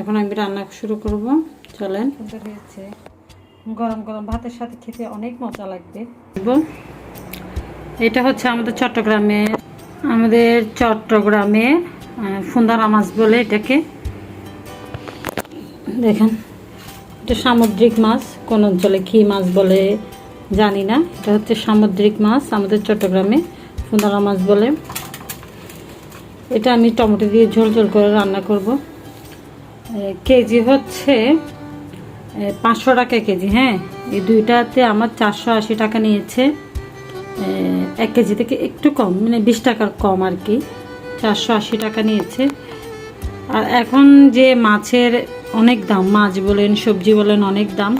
এখন আমি রান্না শুরু করব চলেন। হয়েছে। গরম গরম ভাতের সাথে খেতে অনেক মজা লাগবে। এটা হচ্ছে আমাদের চট্টগ্রামে আমাদের চট্টগ্রামে ফুন্দারা মাছ বলে এটাকে। দেখেন এটা সামুদ্রিক মাছ কোন অঞ্চলে কী মাছ বলে জানি না। এটা হচ্ছে সামুদ্রিক মাছ আমাদের চট্টগ্রামে ফুন্দারা মাছ বলে। এটা আমি টমেটো দিয়ে ঝোল ঝোল করে রান্না করব। কেজি হচ্ছে পাঁচশো টাকা কেজি হ্যাঁ? এই দুইটাতে আমার চারশো আশি টাকা নিয়েছে। এক কেজি থেকে একটু কম মানে বিশ টাকার কম আর কি। চারশো আশি টাকা নিয়েছে। আর এখন যে মাছের অনেক দাম, মাছ বলেন, সবজি বলেন, অনেক দাম।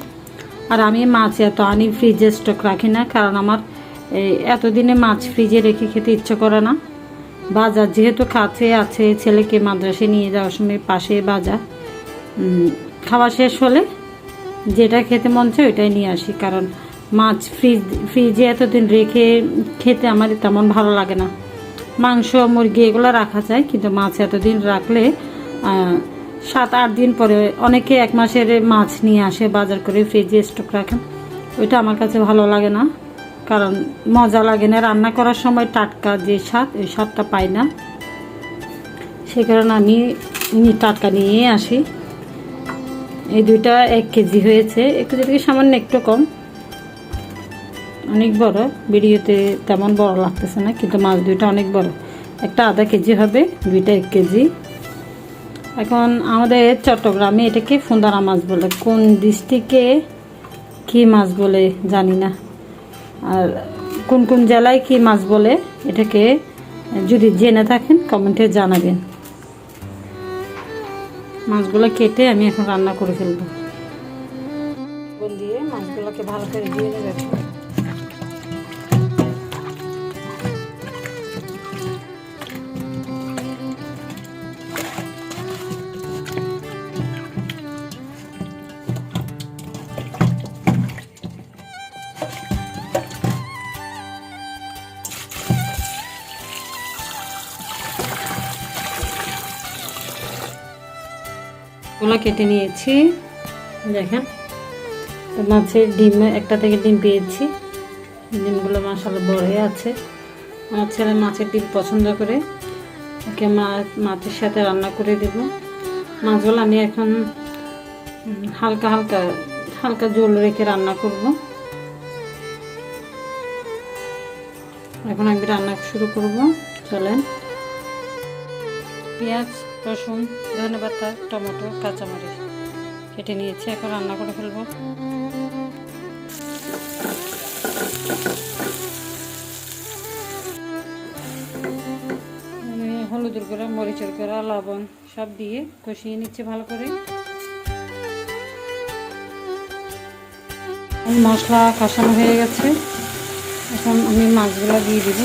আর আমি মাছ এত আনি, ফ্রিজে স্টক রাখি না, কারণ আমার এতদিনে মাছ ফ্রিজে রেখে খেতে ইচ্ছে করে না। বাজার যেহেতু কাছে আছে, ছেলেকে মাদ্রাসে নিয়ে যাওয়ার সময় পাশে বাজার। খাওয়া শেষ হলে যেটা খেতে মন চায় ওইটাই নিয়ে আসি। কারণ মাছ ফ্রিজ ফ্রিজে এতদিন রেখে খেতে আমার তেমন ভালো লাগে না। মাংস, মুরগি এগুলো রাখা যায়, কিন্তু মাছ এতদিন রাখলে সাত আট দিন পরে অনেকে এক মাসের মাছ নিয়ে আসে, বাজার করে ফ্রিজে স্টক রাখেন ওইটা আমার কাছে ভালো লাগে না। কারণ মজা লাগে না। রান্না করার সময় টাটকা যে স্বাদ, ওই স্বাদটা পাই না। সে কারণে আমি টাটকা নিয়ে আসি। এই দুইটা এক কেজি হয়েছে। এক কেজি থেকে সামান্য একটু কম। অনেক বড়। ভিডিওতে তেমন বড় লাগতেছে না, কিন্তু মাছ দুইটা অনেক বড়। একটা আধা কেজি হবে, দুইটা এক কেজি। এখন আমাদের চট্টগ্রামে এটাকে ফুন্দারা মাছ বলে। কোন ডিস্ট্রিক্টে কী মাছ বলে জানি না। আর কোন কোন জেলায় কী মাছ বলে, এটাকে যদি জেনে থাকেন, কমেন্টে জানাবেন। মাছগুলো কেটে আমি এখন রান্না করে ফেলব। দিয়ে মাছগুলোকে ভালো করে দিয়ে দেবে গুলো কেটে নিয়েছি। দেখেন, মাছের ডিম, একটা থেকে ডিম পেয়েছি। ডিমগুলো মশালা বড়ই আছে। আমার ছেলে মাছের ডিম পছন্দ করে, ওকে মাছ মাছের সাথে রান্না করে দেব। মাছগুলো আমি এখন হালকা হালকা হালকা জল রেখে রান্না করব। এখন আমি রান্না শুরু করব। চলেন। পেঁয়াজ রসুন, ধনে পাতা, টমেটো, কাঁচামরিচ কেটে নিয়েছি, এখন রান্না করে ফেলব। আমি হলুদের গুঁড়া, মরিচের গুঁড়া, লবণ সব দিয়ে কষিয়ে নিচ্ছি ভালো করে। মশলা কষানো হয়ে গেছে। এখন আমি মাছগুলো দিয়ে দিব।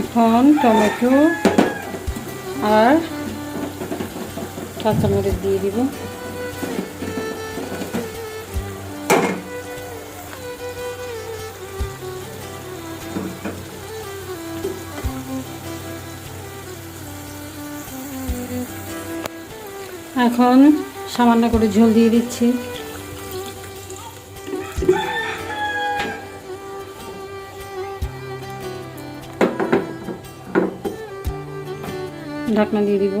এখন টমেটো আর কাঁচামরিচ দিয়ে দিব। এখন সামান্য করে ঝোল দিয়ে দিচ্ছি। ঢাকনা দিয়ে দিব।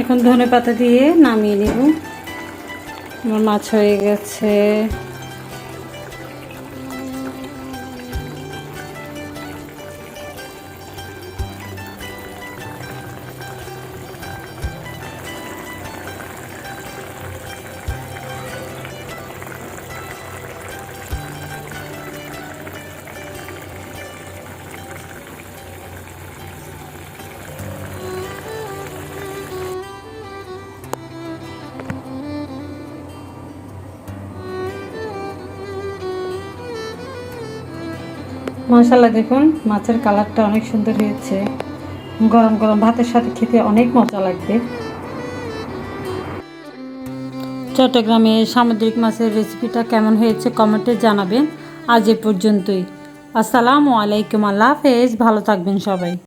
এখন ধনে পাতা দিয়ে নামিয়ে নিব। আমার মাছ হয়ে গেছে। মশালা দেখুন, মাছের কালারটা অনেক সুন্দর হয়েছে। গরম গরম ভাতের সাথে খেতে অনেক মজা লাগবে। চট্টগ্রামে সামুদ্রিক মাছের রেসিপিটা কেমন হয়েছে কমেন্টে জানাবেন। আজ এ পর্যন্তই। আসসালামু আলাইকুম, আল্লাহ হাফেজ। ভালো থাকবেন সবাই।